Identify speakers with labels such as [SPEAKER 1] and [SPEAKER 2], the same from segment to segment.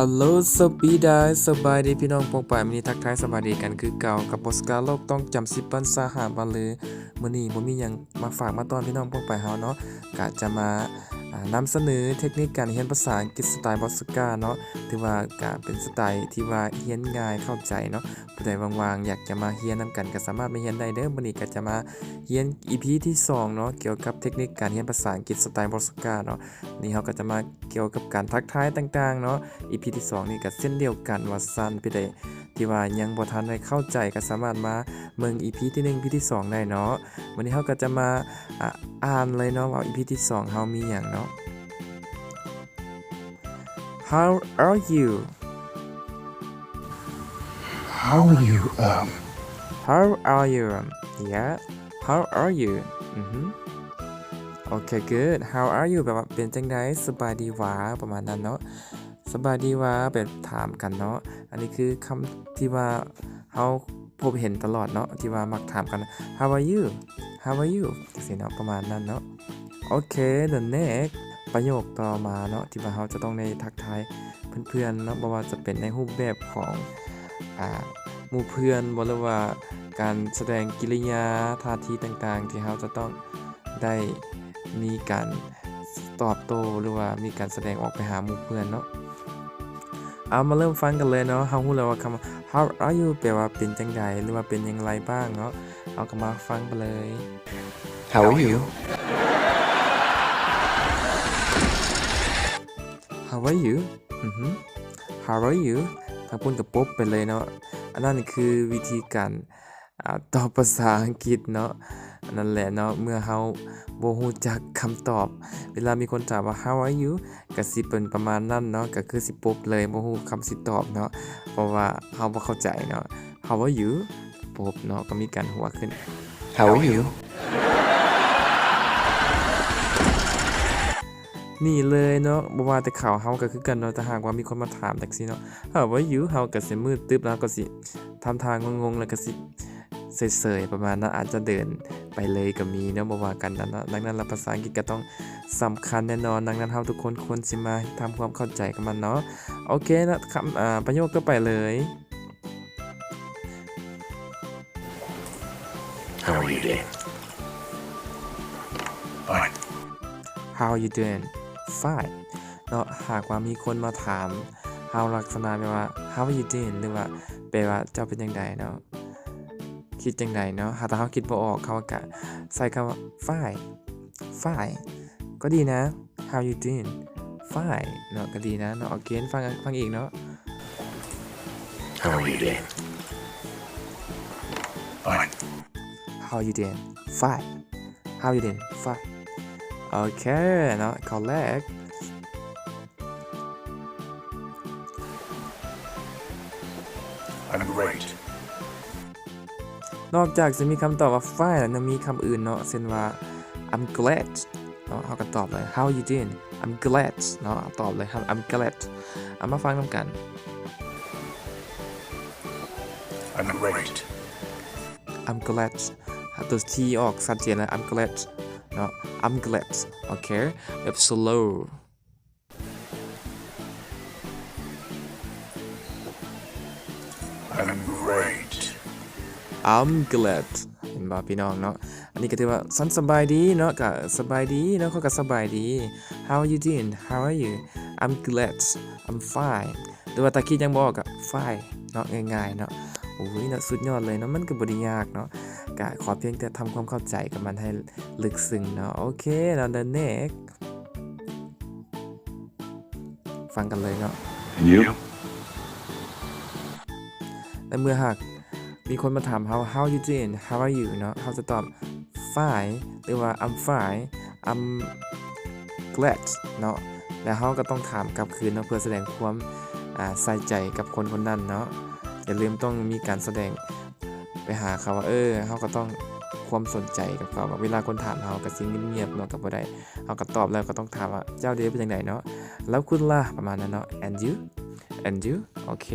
[SPEAKER 1] ฮัลโหลสปีดายสบายดีพี่น้องปองป่ายมินีทักทายสบายดีกันคือเก่ากับบอสการโลกต้องจำสิบปันสาหาบันเลยมื้อนี้ผมมียังมาฝากมาตอนพี่น้องปองป่ายเฮาเนาะกะจะมา นำเสนอเทคนิคการเรียนภาษาอังกฤษสไตล์บอสกาเนาะถือว่ากะเป็นสไตล์ที่ว่าเรียนง่ายเข้าใจเนาะผู้ใดว่างๆอยากจะมาเรียนนํกันก็สามารถมาเรียนได้เด้อมื้อนี้ก็จะมาเรียน EP ที่สองเนาะเกี่ยวกับเทคนิคการเรียนภาษาอังกฤษสไตล์บอสกาเนาะนี่เฮาก็จะมาเกี่ยวกับการทักทายต่างๆเนาะ EP ที่2นี่ก็เส้นเดียวกันว่าสั้นพี่ได้ที่ว่ายังบ่ทันได้เข้าใจก็สามารถมาเมือง EP ที่1 EP ที่ 2 ได้เนาะวันนี้เฮาก็จะมาอะอ่านเลยเนาะว่า EP ที่2เฮามีหยังเนาะ How are you
[SPEAKER 2] How are you? Um,
[SPEAKER 1] How are you Yeah How are you อือฮึโอเค good How are you แปลว่าเป็นจังไดสบายดีหวาประมาณนั้นเนาะสบายดีหวาเป็นถามกันเนาะ อันนี้คือคำที่ว่าเฮาพบเห็นตลอดเนาะ ที่ว่ามักถามกัน How are you How are you จังซี่เนาะประมาณนั้นเนาะ โอเค the next ประโยคต่อมาเนาะที่ว่าเฮาจะต้องได้ทักทายเพื่อนๆเนาะบ่ว่าจะเป็นในรูปแบบของอ่าหมู่เพื่อนบ่หรือว่าการแสดงกิริยาท่าทีต่างๆ ที่เราจะต้องได้มีการตอบโต้หรือว่ามีการแสดงออกไปหาหมู่เพื่อนเนาะเอามาเริ่มฟังกันเลยเนาะเฮาฮู้แล้วว่าคำ how are you แปลว่าเป็นจังไดหรือว่าเป็นอย่างไรบ้างเนาะเอาก็มาฟังกันเลย
[SPEAKER 2] how are you?
[SPEAKER 1] How are you อือฮึ How are you ทางพูดกับปุ๊บไปเลยเนาะ อันนั้นคือวิธีการอตอบภาษาอังกฤษเนาะนนั่นแหละเนาะ เมื่อเฮาบ่ฮู้จักคำตอบ เวลามีคนถามว่า How are you ก็สิเป็นประมาณนั้นเนาะ ก็คือสิปุ๊บเลยบ่ฮู้คำสิตอบเนาะ เพราะว่าเฮาบ่เข้าใจเนาะ How are you ปุ๊บเนาะ ก็มีการหัวขึ้น
[SPEAKER 2] How are you?
[SPEAKER 1] นี่เลยเนาะบ่ว่าแต่ข่าวเฮาก็คือกันเนาะแต่หากว่ามีคนมาถามจังซี่เนาะเฮาว่าอยู่เฮาก็สิมืดตึ๊บแล้วก็สิทำทางงงๆแล้วก็สิเสยๆประมาณนั้นอาจจะเดินไปเลยก็มีเนาะบ่ว่ากันนะเนาะดังนั้นแล้วภาษาอังกฤษก็ต้องสำคัญแน่นอนดังนั้นเฮาทุกคนควรสิมาทำความเข้าใจกับมันเนาะโอเคนะคำอ่าประโยคก็ไปเลย
[SPEAKER 2] How are you doing? Fine.
[SPEAKER 1] How you doing fine เนาะหากว่ามีคนมาถาม how ลักษณะแปลว่า how are you doing หรือว่าแปลว่าเจ้าเป็นจังไดเนาะคิดจังไดเนาะหากถ้าเขาคิดบ่ออกเขาก็ใส่คำว่า fine fine ก็ดีนะ how you doing fine เนาะก็ดีนะเนาะโอเคฟังฟังอีกเนาะ
[SPEAKER 2] How are you doing? Fine.
[SPEAKER 1] how you doing fine how you doing fine โอเคเนาะข้อแรก
[SPEAKER 2] I'm great.
[SPEAKER 1] นอกจากจะมีคำตอบว่า fine แล้วยังมีคำอื่นเนาะเช่นว่า I'm glad เนาะเขาก็ตอบเลย how you doing I'm glad เนาะตอบเลยครับ I'm glad เอามาฟังนำกัน
[SPEAKER 2] I'm great.
[SPEAKER 1] I'm glad ตัว T ออกชัดเจนเลย I'm glad เนาะ I'm glad โอเคแบบ slow
[SPEAKER 2] I'm great.
[SPEAKER 1] I'm glad เห็นบ่พี่น้องเนาะ อันนี้ก็ถือว่าฉันสบายดีเนาะก็สบายดีเนาะเขาก็สบายดี How are you doing How are you I'm glad I'm fine หรือว่าตาคิดยังบอกก็ fine เนาะง่ายๆเนาะโอ้ยเนาะสุดยอดเลยเนาะมันก็บ่ได้ยากเนาะ ก็ขอเพียงแต่ทำความเข้าใจกับมันให้ลึกซึ้งเนาะโอเคแล้ว the next ฟังกันเลยเนาะ
[SPEAKER 2] And you?
[SPEAKER 1] และเมื่อหากมีคนมาถาม how how you doing how are you เนาะเขาจะตอบ fine หรือว่า I'm fine I'm glad เนาะแล้วเขาก็ต้องถามกลับคืนเนาะเพื่อแสดงความอ่าใส่ใจกับคนคนนั้นเนาะอย่าลืมต้องมีการแสดง ไปหาเขาว่าเออเขาก็ต้องความสนใจกับเขาว่าเวลาคนถามเขาก็สิ่งเงียบๆเนาะกับบ่ได้เขาก็ตอบแล้วก็ต้องถามว่าเจ้าเดียเป็นยังไงเนาะแล้วคุณล่ะประมาณนั้นเนาะ and you and you โอเค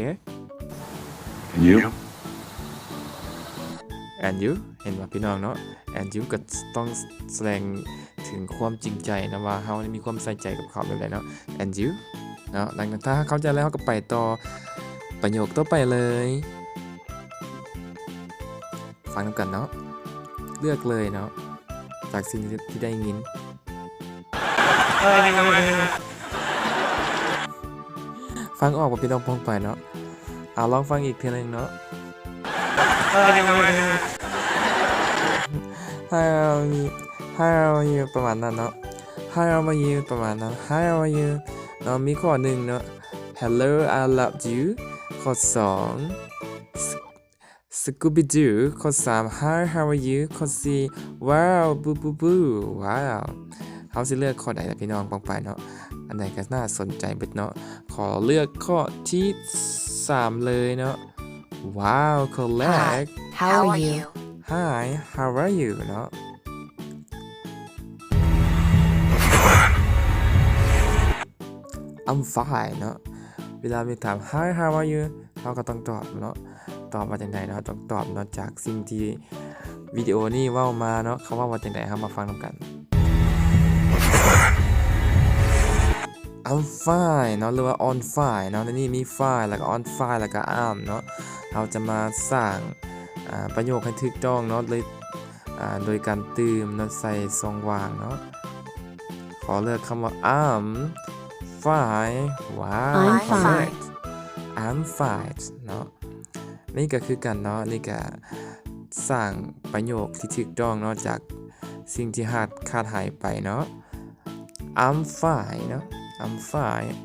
[SPEAKER 2] And you?
[SPEAKER 1] and you เห็นว่าพี่น้องเนาะ and you ก็ต้องแสดงถึงความจริงใจนะว่าเฮานี่มีความใส่ใจกับเขาแบบไหนเนาะ and you เนาะดังนั้นถ้าเข้าใจแล้วเราก็ไปต่อประโยคต่อไปเลย ฟังกันเนาะ เลือกเลยเนาะ จากสิ่งที่ได้ยินฟังออกว่าพี่น้องพองไปเนาะเอาลองฟังอีกทีหนึงเนาะ Hi how are you How are you ประมาณนั้นเนาะ How are you ประมาณนั้น How are you เนาะมีข้อหนึ่งเนาะ Hello I love you ข้อสอง Scooby Doo ข้อสาม Hi how are you ข้อสี่ Wow บูบูบูว้าวเขาสิเลือกข้อใดล่ะพี่น้องปองไปเนาะอันไหนก็น่าสนใจเบิดเนาะขอเลือกข้อที่สามเลยเนาะ Wow correct
[SPEAKER 3] How are you?
[SPEAKER 1] Hi how are you เนาะ I'm fine เนาะ เวลามีถาม Hi how are you เราก็ต้องตอบเนาะ ตอบมาจากไหนเนาะต้องตอบเนาะจากสิ่งที่วิดีโอนี่เว่ามาเนาะเขาเว่ามาจากไหนครับมาฟังกัน I'm fine เนาะหรือว่า on fine เนาะในนี่มี fine แล้วก็ on fine แล้วก็ am เนาะเราจะมาสร้างอ่าประโยคให้ถูกต้องเนาะเลยอ่าโดยการเติมเนาะใส่ทรงวางเนาะขอเลือกคำว่า am fine ว้าว
[SPEAKER 3] I'm
[SPEAKER 1] correct I'm fine เนาะ นี่ก็คือกันเนาะนี่ก็สร้างประโยคที่ถูกต้องเนาะจากสิ่งที่ขาดขาดหายไปเนาะ I'm fine เนาะ I'm fine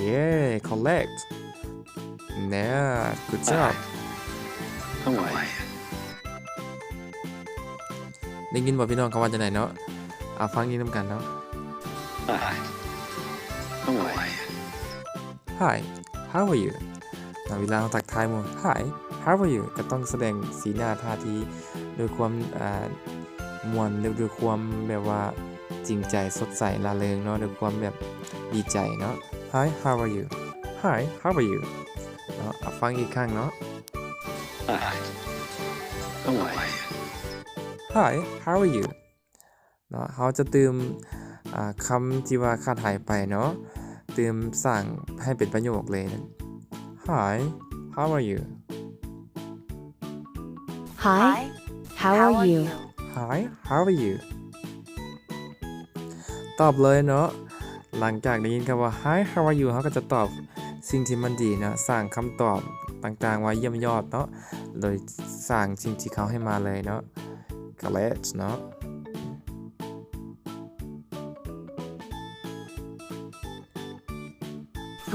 [SPEAKER 1] yeah correct yeah good job
[SPEAKER 2] How are you?
[SPEAKER 1] ได้ยินบ่พี่น้องเขาว่าจะไหนเนาะเอาฟังยินนำกันเนาะ
[SPEAKER 2] Hi. How are you?
[SPEAKER 1] Hi how are you อ่เวลาเราทักทายหมู่ Hi how are you ก็ต้องแสดงสีหน้าท่าทีโดยความอ่ามวลด้วยความแบบว่าจริงใจสดใสละเริงเนาะโดยความแบบดีใจเนาะ Hi how are you Hi how are you เนาะฟังอีกครั้งเนาะ
[SPEAKER 2] Hi. How are you?
[SPEAKER 1] Hi how are you เนาะเขาจะเติมคำที่ว่าขาดหายไปเนาะ เติมสั่งให้เป็นประโยคเลยนะ Hi how are you
[SPEAKER 3] Hi. How are you?
[SPEAKER 1] Hi how are you ตอบเลยเนาะหลังจากได้ยินคำว่า Hi how are you เขาก็จะตอบสิ่งที่มันดีนะสร้างคำตอบต่างๆไว้เยี่ยมยอดเนาะโดยสร้างสิ่งที่เขาให้มาเลยเนาะ Correct เนาะ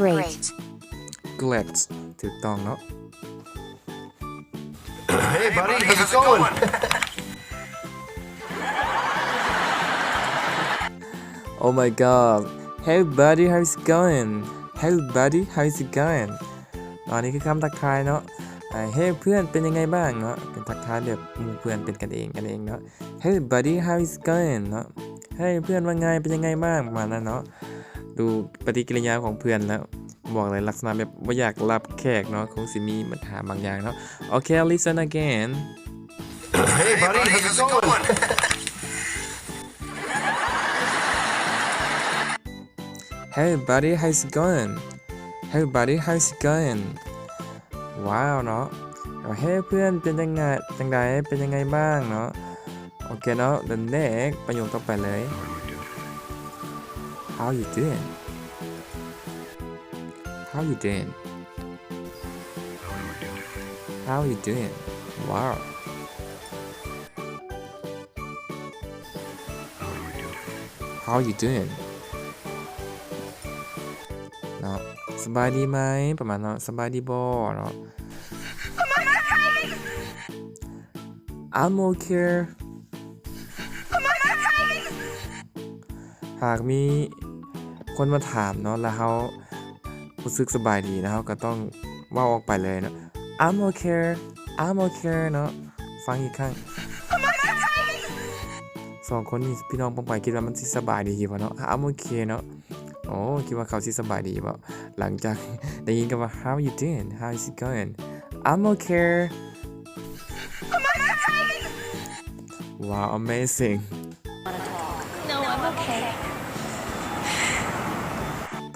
[SPEAKER 3] Great.
[SPEAKER 1] Correct ถูกต้องเนาะ
[SPEAKER 2] Hey, buddy. How's it going?
[SPEAKER 1] Oh my god Hey buddy how's it going Hey buddy how's it going ตอนนี้คือคำทักทายเนาะอ่า Hey เพื่อนเป็นยังไงบ้างเนาะ เป็นทักทายแบบหมู่เพื่อนเป็นกันเองกันเองเนาะ Hey buddy how's it going เนาะ Hey เพื่อนว่าไงเป็นยังไงบ้างประมาณนั้นเนาะ ดูปฏิกิริยาของเพื่อนแล้ว บอกเลยลักษณะแบบว่าอยากรับแขกเนาะคงสิมีปัญหาบางอย่างเนาะ Okay listen again
[SPEAKER 2] Hey, buddy. How's it going?
[SPEAKER 1] Hey buddy how's it going Hey buddy how's it going ว้าวเนาะเอา Hey เพื่อนเป็นยังไงจังไดเป็นยังไงบ้างเนาะโอเคเนาะ the next ประโยคต่อไปเลย How you doing How you doing How you doing Wow How you doing เนาะสบายดีไหมประมาณเนาะสบายดีบ่เนาะ I'm okay หากมี คนมาถามเนาะแล้วเขารู้สึกสบายดีนะเขาก็ต้องเว่าออกไปเลยเนาะ I'm okay I'm okay เนาะฟังอีกครั้งสองคนนี้พี่น้องปองไปคิดว่ามันสิสบายดีป่ะเนาะ I'm okay เนาะโอ้คิดว่าเขาสิสบายดีเปล่าหลังจากได้ยินกันว่า how you doing how is it going I'm okay wow amazing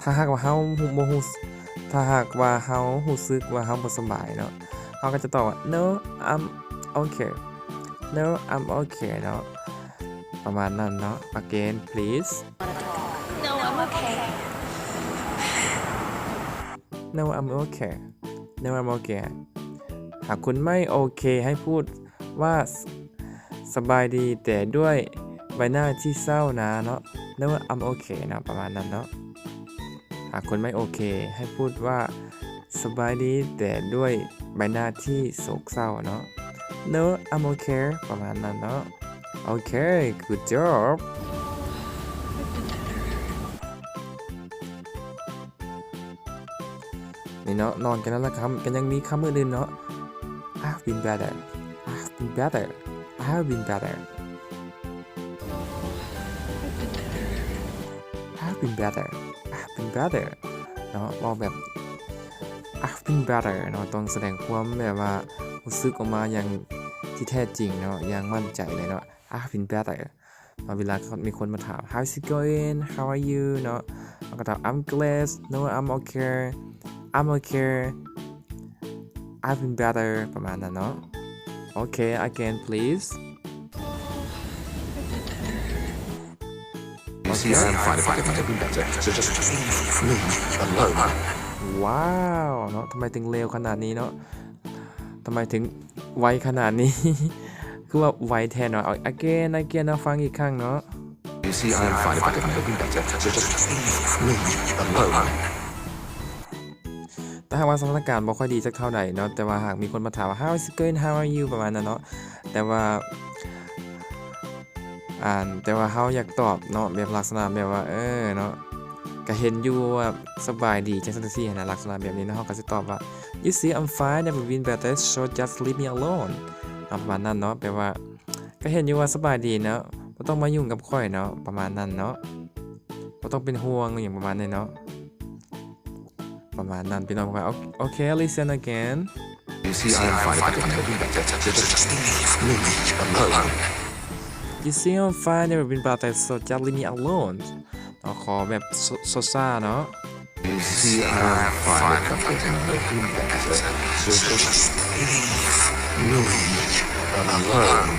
[SPEAKER 1] ถ้าหากว่าเฮาฮู้บ่ฮู้ถ้าหากว่าเฮารู้สึกว่าเฮาบ่สบายเนาะเฮาก็จะตอบว่า no I'm okay no I'm okay เนาะประมาณนั้นเนาะ again please
[SPEAKER 4] No, I'm okay.
[SPEAKER 1] no I'm okay no I'm okay หากคุณไม่โอเคให้พูดว่าสสบายดีแต่ด้วยใบหน้าที่เศร้านะเนาะ no I'm okay นะประมาณนั้นเนาะ หากคุณไม่โอเค ให้พูดว่าสบายดีแต่ด้วยใบหน้าที่โศกเศร้าเนาะ no I'm okay ประมาณนั้นเนาะโอเค good job นี่เนาะนอนกันแล้วละครับกันยังมีคำอื่นๆเนาะ I've been better I've been better I've been better I've been better better เนาะบอกแบบ I've been better เนาะต้องแสดงความแบบว่ารู้สึกออกมาอย่างที่แท้จริงเนาะอย่างมั่นใจเลยเนาะ I've been better เนาะเวลาเขามีคนมาถาม How's it going How are you เนาะเราก็ตอบ I'm glad No I'm okay I'm okay I've been better ประมาณนั้นเนาะโอเค again please
[SPEAKER 2] You see, I'm fine if I can make it better. So just leave me alone.
[SPEAKER 1] ว้าวเนาะทำไมถึงเร็วขนาดนี้เนาะทำไมถึงไวขนาดนี้ คือว่าไวแทนเนาะเอา again again เนาะฟังอีกครั้งเนาะ
[SPEAKER 2] You see, I'm fine if I can make it better. So just leave me alone.
[SPEAKER 1] แต่หากว่าสถานการณ์บ่ค่อยดีสักเท่าใดเนาะแต่ว่าหากมีคนมาถามว่า how is it going how are you ประมาณนั้นเนาะแต่ว่า อ่านแต่ว่าเฮาอยากตอบเนาะแบบลักษณะแบบว่าเออเนาะก็เห็นอยู่ว่าสบายดีจังซั่นซี่นะลักษณะแบบนี้เนาะเฮาก็สิตอบว่า you see I'm fine never been better so just leave me alone ประมาณนั้นเนาะแปลว่า ก็เห็นอยู่ว่าสบายดีเนาะบ่ต้องมายุ่งกับข่อยเนาะประมาณนั้นเนาะบ่ต้องเป็นห่วงอย่างประมาณนี้เนาะประมาณนั้นพี่น้องว่าโอเค listen again
[SPEAKER 2] You see, I'm fine if I can make it better. Just leave me alone.
[SPEAKER 1] You see I'm fine never been better so just leave me alone เราขอแบบโซโซซ่าเนาะ
[SPEAKER 2] You see, I'm fine if I can make it better. So just leave me alone.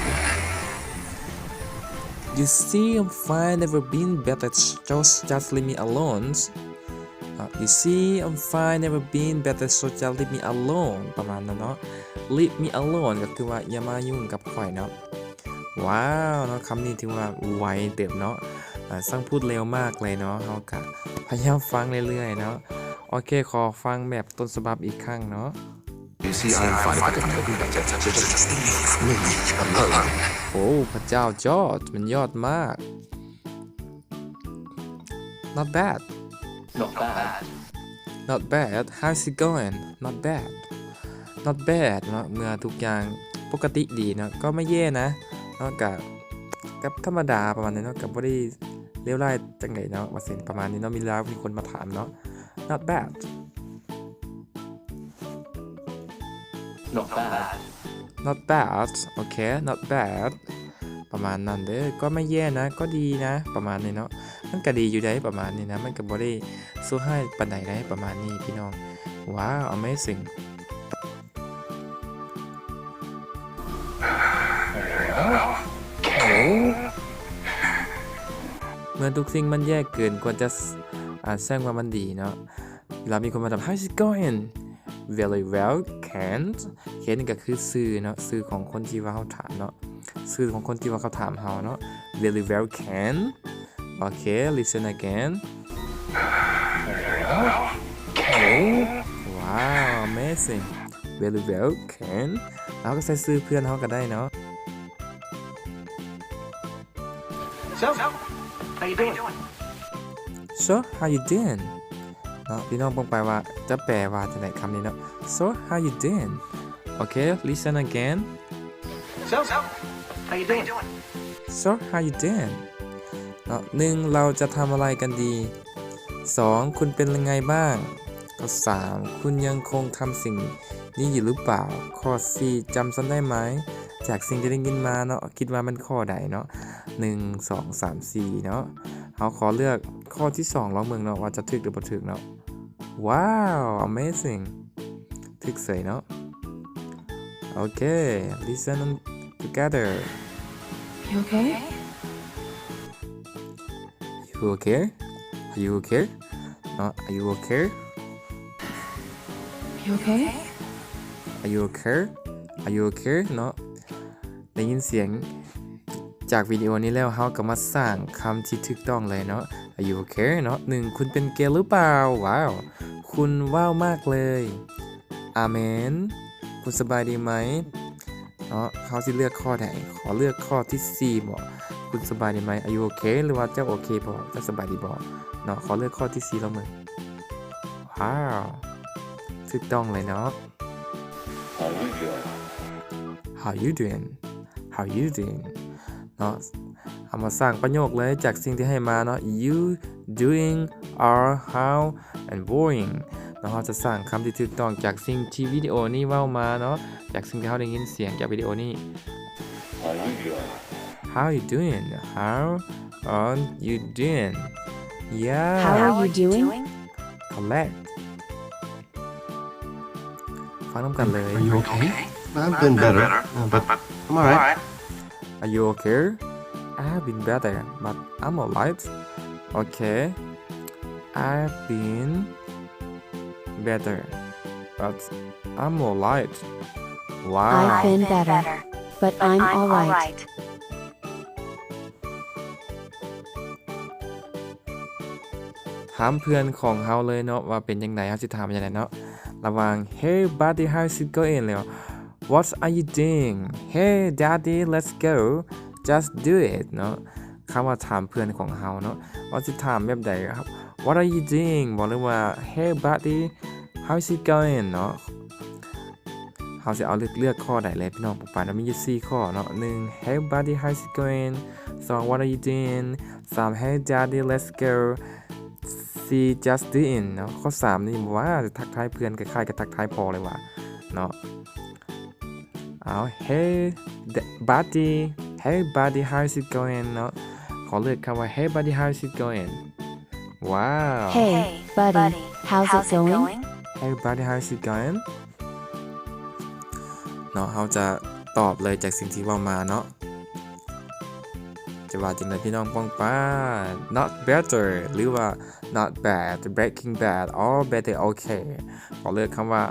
[SPEAKER 1] You see I'm fine never been better just just leave me alone อ่ะ You see I'm fine never been better so just leave me alone ประมาณนั้นเนาะ leave me alone ก็คือว่าอย่ามายุ่งกับข่อยเนาะ ว้าวเนาะคำนี้ถือว่าไวเต็มเนาะอ่าสร้างพูดเร็วมากเลยเนาะเขากะพยายามฟังเรื่อยๆเนาะโอเคขอฟังแบบต้นฉบับอีกครั้งเนาะ
[SPEAKER 2] You see, I'm fine if I can make it better. So just leave me alone.
[SPEAKER 1] โอ้พระเจ้ายอดมันยอดมาก not bad
[SPEAKER 2] Not bad.
[SPEAKER 1] not bad how's it going not bad not bad เนาะเมื่อทุกอย่างปกติดีเนาะก็ไม่แย่นะเนาะกับกับธรรมดาประมาณนี้เนาะกับบ่ได้เลวร้ายจังไดเนาะว่าสิประมาณนี้เนาะมีแล้วมีคนมาถามเนาะ not bad
[SPEAKER 2] Not bad.
[SPEAKER 1] not bad โอเค not bad ประมาณนั้นเด้อ ก็ไม่แย่นะ ก็ดีนะ ประมาณนี้เนาะ มันก็ดีอยู่ได้ประมาณนี้นะ มันก็บ่ได้สู้ให้ปานใดได้ประมาณนี้พี่น้อง ว้าว amazing มื่อทุกสิ่งมันแย่เกินควรจะอ่าแซงว่ามันดีเนาะเวลามีคนมาถาม how's it going very well can't เขียนก็คือสื่อเนาะสื่อของคนที่ว่าเขาถามเนาะสื่อของคนที่ว่าเขาถามเขาเนาะ very well can โอเค listen again ว้าว amazing very well can เราก็ใส่ซื้อเพื่อนเขาก็ได้เนาะ
[SPEAKER 2] So, how you doing?
[SPEAKER 1] so how you doing เนาะพี่น้องปองไปว่าจะแปลว่าจะไหนคำนี้เนาะ so how you doing โอเค listen again
[SPEAKER 2] So, how you doing?
[SPEAKER 1] so how you doing เนาะหนึ่งเราจะทำอะไรกันดีสองคุณเป็นยังไงบ้างข้อสามคุณยังคงทำสิ่งนี้อยู่หรือเปล่า ข้อสี่จำซ้ำได้ไหม จากสิ่งที่ได้ยินมาเนาะคิดว่ามันข้อใดเนาะ หนึ่งสองสามสี่เนาะเขาขอเลือกข้อที่สองลองเมืองเนาะว่าจะถึกหรือบ่ถึกเนาะว้าว amazing ถึกเสยเนาะโอเค listen together
[SPEAKER 3] You okay?
[SPEAKER 1] you okay are you okay เนาะ are you okay
[SPEAKER 3] You okay?
[SPEAKER 1] are you okay are you okay เนาะได้ยินเสียง จากวิดีโอนี้แล้วเฮาก็มาสร้างคำที่ถูกต้องเลยเนาะ are you okay เนาะหนึ่งคุณเป็นเกย์หรือเปล่า ว้าว คุณว้าวมากเลยอาเมน คุณสบายดีไหมเนาะเขาสิเลือกข้อไหนขอเลือกข้อที่4บอกคุณสบายดีไหม are you okay หรือว่าเจ้าโอเคบอกเจ้าสบายดีบอกเนาะขอเลือกข้อที่4แล้วมึงว้าวถูกต้องเลยเนาะ
[SPEAKER 2] How you doing?
[SPEAKER 1] how you doing how you doing เนาะเอามาสร้างประโยคเลยจากสิ่งที่ให้มาเนาะ you doing are how and boring เนาะเราจะสร้างคำที่ถูกต้องจากสิ่งที่วิดีโอนี้เว่ามาเนาะจากสิ่งที่เขาได้ยินเสียงจากวิดีโอนี้
[SPEAKER 2] How you doing?
[SPEAKER 1] how you doing how are you doing yeah
[SPEAKER 3] How are you doing?
[SPEAKER 1] correct ฟังน้ำกันเลย
[SPEAKER 5] Are you okay? I've been better, uh, but I'm alright.
[SPEAKER 1] Are you okay? I have been better, but I'm alright. Okay. I've been better, but I'm alright. Wow.
[SPEAKER 3] I've been better, but I'm alright.
[SPEAKER 1] ถามเพื่อนของเฮาเลยเนาะว่าเป็นยังไงเฮาสิถามยังไงเนาะระหว่าง Hey buddy how's it going แล้ว What are you doing Hey daddy let's go just do it เนาะคำว่าถามเพื่อนของเฮาเนาะว่าสิถามแบบใดครับ What are you doing บอกเลยว่า Hey buddy how's it going เนาะเฮาสิเอาเลือกเลือกข้อใดเลยพี่น้องปุ๊บปานมีอยู่สี่ข้อเนาะหนึ่ง Hey buddy how's it going สอง What are you doing สาม Hey daddy let's go C just doing เนาะข้อ 3 นี่บอกว่าจะทักทายเพื่อนคล้ายๆกับทักทายพอเลยว่ะเนาะ เอา Hey d- buddy Hey buddy how's it going เนาะขอเลือกคำว่า Hey buddy how's it going ว้าว
[SPEAKER 3] Hey, buddy, how's it going?
[SPEAKER 1] Hey buddy how's it going เนาะเขาจะตอบเลยจากสิ่งที่เว่ามาเนาะจะว่าจังไดพี่น้องป้องป้า not better หรือว่า not bad breaking bad or better okay ขอเลือกคำว่า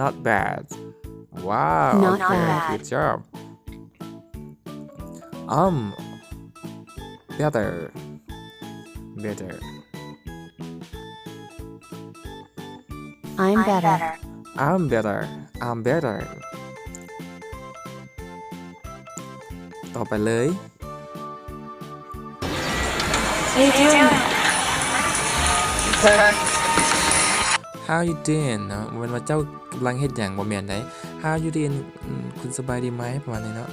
[SPEAKER 1] not bad ว้าว
[SPEAKER 3] Not
[SPEAKER 1] okay
[SPEAKER 3] bad.
[SPEAKER 1] good job um better better
[SPEAKER 3] I'm better.
[SPEAKER 1] I'm better I'm better ต่อไปเลย How you doing เนาะวันว่าเจ้ากำลังเฮ็ดอย่างบ่แม่นได้ How you doing คุณสบายดีไหมประมาณนี้เนาะ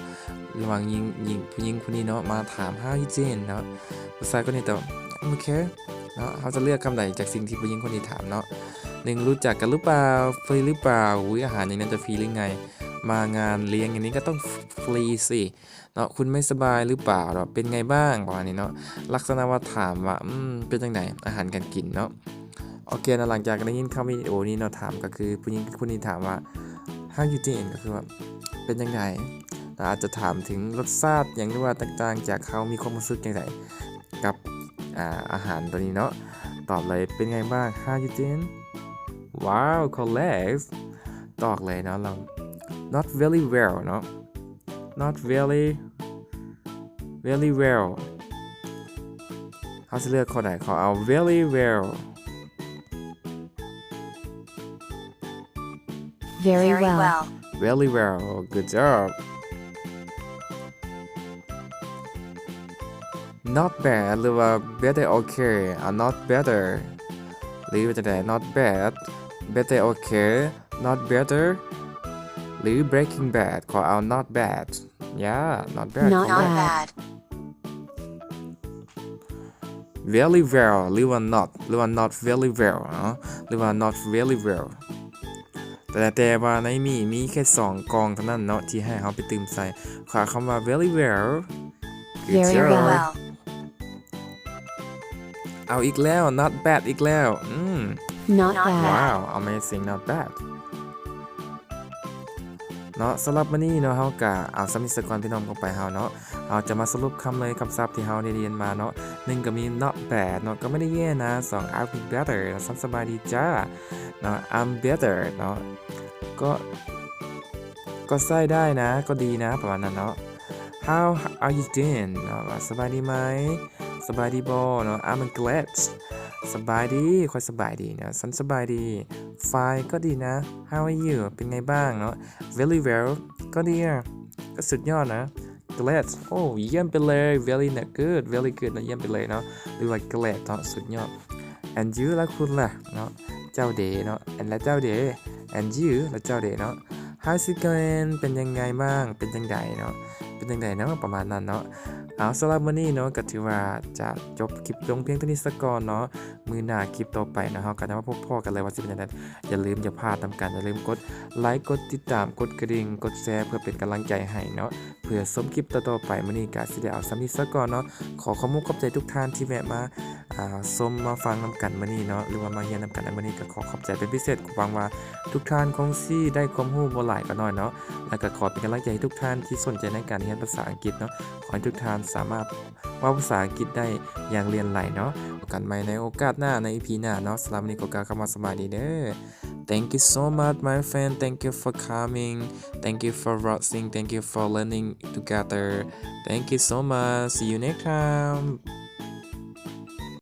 [SPEAKER 1] ระหว่างยิงยิงผู้หญิงคนนี้เนาะมาถาม How you doing เนาะผู้ชายคนนี้ตอบ I'm okay เนาะเขาจะเลือกคำใดจากสิ่งที่ผู้หญิงคนนี้ถามเนาะหนึ่งรู้จักกันหรือเปล่าฟรีหรือเปล่าอุ้ยอาหารอย่างนั้นจะฟรีหรือไง มางานเลี้ยงอย่างนี้ก็ต้องฟรีสิเนาะคุณไม่สบายหรือเปล่าเนาะเป็นไงบ้างประมาณนี้เนาะลักษณะว่าถามว่าอืมเป็นจังไดอาหารการกินเนาะโอเคนะหลังจากได้ยินคำวิดีโอนี้เราถามก็คือผู้หญิงคนนี้ถามว่า how you doing ก็คือว่าเป็นยังไงเราอาจจะถามถึงรสชาติอย่างที่ว่าต่างๆ จากเขามีความรู้สึกยังไงกับอาอาหารตัวนี้เนาะตอบเลยเป็นไงบ้าง how you doing ว้าว correct ตอบเลยเนาะเรา not very well เนาะ not very very well เขาจะเลือกข้อไหนเขาเอา very well
[SPEAKER 3] Very well.
[SPEAKER 1] Very well. Good job. Not bad หรือว่า better okay อะ not better หรือว่าจะได้ not bad better okay not better หรือ breaking bad ขอเอา not bad yeah not bad
[SPEAKER 3] Not
[SPEAKER 1] correct.
[SPEAKER 3] bad.
[SPEAKER 1] very well หรือว่า not หรือว่า not very well เนาะหรือว่า not very well แต่แต่ว่าในมีมีแค่สองกองเท่านั้นเนาะที่ให้เขาไปเติมใส่ขอคำว่า very well Good
[SPEAKER 3] Very
[SPEAKER 1] job.
[SPEAKER 3] well.
[SPEAKER 1] เอาอีกแล้ว not bad อีกแล้ว อืม
[SPEAKER 3] Not
[SPEAKER 4] Not
[SPEAKER 3] bad.
[SPEAKER 1] wow amazing not bad เนาะสำหรับมื้อนี้เนาะเฮากะเอาสมิสกรพี่น้องเข้าไปเฮาเนาะเราจะมาสรุปคำเลยคำศัพท์ที่เฮาได้เรียนมาเนาะหนึ่งก็มี not bad เนาะก็ไม่ได้แย่นะสอง I'll be better เนาะสบายดีจ้า เนาะ I'm better เนาะก็ก็ใช้ได้นะ ก็ดีนะประมาณนั้นเนาะ How are you doing เนาะสบายดีไหมสบายดีบ่เนาะ I'm glad สบายดีค่อยสบายดีเนาะฉันสบายดี Fine ก็ดีนะ How are you เป็นไงบ้างเนาะ Very well ก็ดีอะก็สุดยอดนะ Glad โอ้เยี่ยมไปเลย Very นะ good Very good นะเยี่ยมไปเลยเนาะหรือว่า Glad เนาะสุดยอด And you และคุณล่ะเนาะ เจ้าเดเนาะ And และเจ้าเด And you และเจ้าเดเนาะ How's it going เป็นยังไงบ้าง เป็นยังไงเนาะ เป็นยังไงเนาะประมาณนั้นเนาะ เอาสำหรับมื้อนี้เนาะก็ถือว่าจะจบคลิปลงเพียงเท่านี้สักก่อนเนาะมือหน้าคลิปต่อไปนะเฮาก็จะมาพบพ่อกันเลยว่าสิเป็นจังไดอย่าลืมอย่าพลาดทำกันอย่าลืมกดไลค์กดติดตามกดกระดิ่งกดแชร์เพื่อเป็นกำลังใจให้เนาะเพื่อชมคลิปต่อๆไปมื้อนี้ก็สิได้เอาซ้ำนี้ซะก่อนเนาะขอขอบคุณขอบใจทุกท่านที่แวะมาอ่าชมมาฟังนํกันมื้อนี้เนาะหรือว่ามาเรียนนํกันในมื้อนี้ก็ขอขอบใจเป็นพิเศษหวังว่าทุกท่านคงสิได้ความรู้บ่หลายก็น้อยเนาะแล้วก็ขอเป็นกำลังใจให้ทุกท่านที่สนใจในการเรียนภาษาอังกฤษเนาะขอให้ทุกท่านสามารถว่าภาษาอังกฤษได้อย่างเรียนไหลเนาะกันใหม่ในโอกาสหน้าใน EP หน้าเนาะสำหรับวันนี้ก็กล่าวคำว่าสบายดีเด้อ Thank you so much my friend thank you for coming thank you for watching thank you for learning together thank you so much see you next time